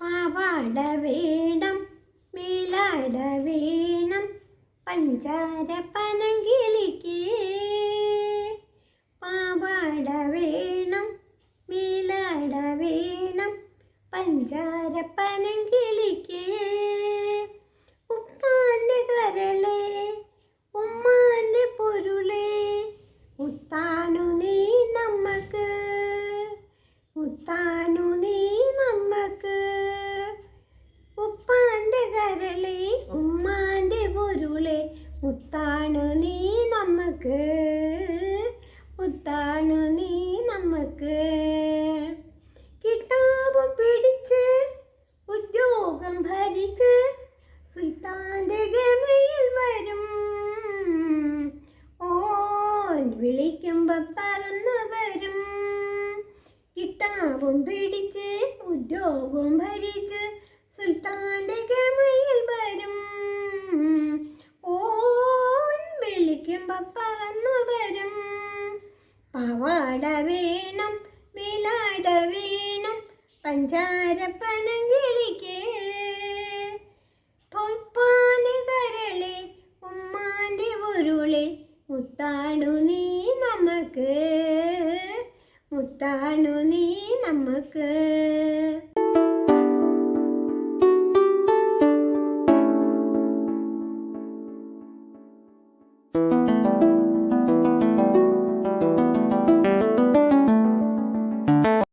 പാവാട വേണം മേലാട വേണം പഞ്ചാര പനങ്കിളിക്ക്. പാവാട വേണം മേലാട വേണം പഞ്ചാര പനങ്കിളിക്ക്. ഉത്താണു നീ നമ്മക്ക് ഉപ്പാന്റെ കരളെ ഉമ്മാന്റെ പൊരുളെ മുത്താണു നീ നമ്മക്ക് കിട്ടാവും പിടിച്ച് ഉദ്യോഗം ഭരിച്ച് സുൽത്താന്റെ ഗമയിൽ വരും. ഓൻ വിളിക്കുമ്പോൾ പറന്നു വരും. പവാട വേണം വിലാട വേണം പഞ്ചാരപ്പനം കിളിക്കേ പൊപ്പാന് കരളി ഉമ്മാന്റെ ഉരുളി മുത്താടു നീ നമുക്ക്. കൊടുത്താണു നീ നമുക്ക്?